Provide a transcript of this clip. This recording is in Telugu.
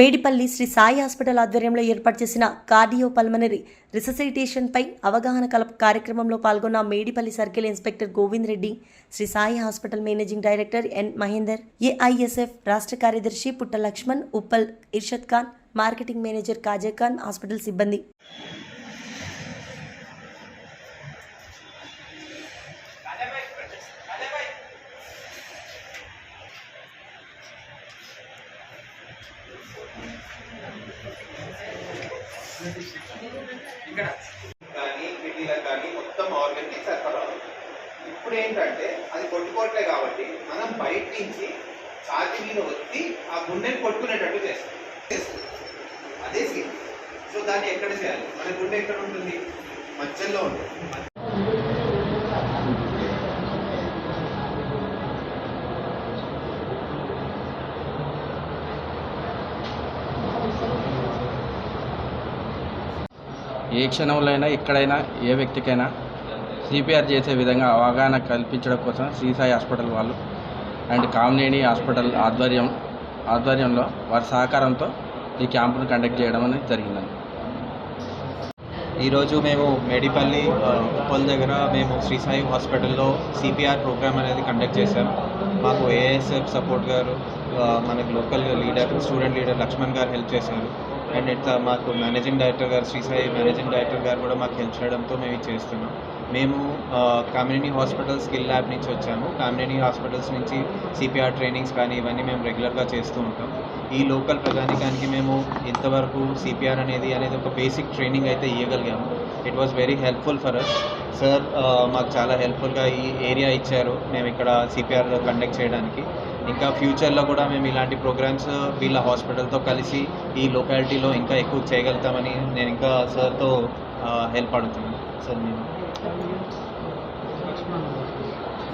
మేడిపల్లి శ్రీ సాయి హాస్పిటల్ ఆధ్వర్యంలో ఏర్పాటు చేసిన కార్డియో పల్మనరీ రిససిటేషన్పై అవగాహన కలప కార్యక్రమంలో పాల్గొన్న Medipalli circle inspector Govind Reddy Shri Sai hospital managing director N Mahender AISF రాష్ట్ర కార్యదర్శి Putta Laxman Uppal Irshad Khan marketing manager Khaja Khan hospital సిబ్బంది. కానీ కిడ్నీలకు కానీ మొత్తం ఆర్గన్కి సరఫరా ఇప్పుడు ఏంటంటే అది కొట్టుకోవట్లే కాబట్టి మనం బయట నుంచి ఛాతి మీద ఒత్తి ఆ గుండెని కొట్టుకునేటట్టు చేస్తాం. చేస్తాం. అదే సీన్ సో దాన్ని ఎక్కడ చేయాలి? మన గుండె ఎక్కడ ఉంటుంది? మధ్యలో ఉంటుంది. ఏ క్షణంలో అయినా ఎక్కడైనా ఏ వ్యక్తికైనా సిపిఆర్ చేసే విధంగా అవగాహన కల్పించడం కోసం శ్రీసాయి హాస్పిటల్ వాళ్ళు అండ్ కామినేని హాస్పిటల్ ఆధ్వర్యం ఆధ్వర్యంలో వారి సహకారంతో ఈ క్యాంపును కండక్ట్ చేయడం అనేది జరిగిందండి. ఈరోజు మేము మేడిపల్లి ఉప్పల్ దగ్గర మేము శ్రీ సాయి హాస్పిటల్లో సిపిఆర్ ప్రోగ్రామ్ అనేది కండక్ట్ చేశాం. మాకు ఏఎస్ఎఫ్ సపోర్ట్ గారు మనకు మనకి local leader student leader Laxman గారు హెల్ప్ చేశారు. అండ్ ఇట్లా మాకు మేనేజింగ్ డైరెక్టర్ గారు శ్రీ సాయి మేనేజింగ్ డైరెక్టర్ గారు కూడా మాకు హెల్ప్ చేయడంతో మేము ఇది చేస్తున్నాం. మేము కమ్యూనిటీ హాస్పిటల్ స్కిల్ ల్యాబ్ నుంచి వచ్చాము. కమ్యూనిటీ హాస్పిటల్స్ నుంచి సిపిఆర్ ట్రైనింగ్స్ కానీ ఇవన్నీ మేము రెగ్యులర్గా చేస్తూ ఉంటాం. ఈ లోకల్ ప్రజానికానికి మేము ఇంతవరకు సిపిఆర్ అనేది అనేది ఒక బేసిక్ ట్రైనింగ్ అయితే ఇవ్వగలిగాము it was very helpful for us sir మాకు చాలా హెల్ప్ఫుల్గా ఈ ఏరియా ఇచ్చారు. మేము ఇక్కడ సిపిఆర్ కండక్ట్ చేయడానికి. ఇంకా ఫ్యూచర్లో కూడా మేము ఇలాంటి ప్రోగ్రామ్స్ వీళ్ళ హాస్పిటల్తో కలిసి ఈ లొకాలిటీలో ఇంకా ఎక్కువ చేయగలుగుతామని నేను ఇంకా సార్తో హెల్ప్ అడుగుతున్నాను. సార్ నేను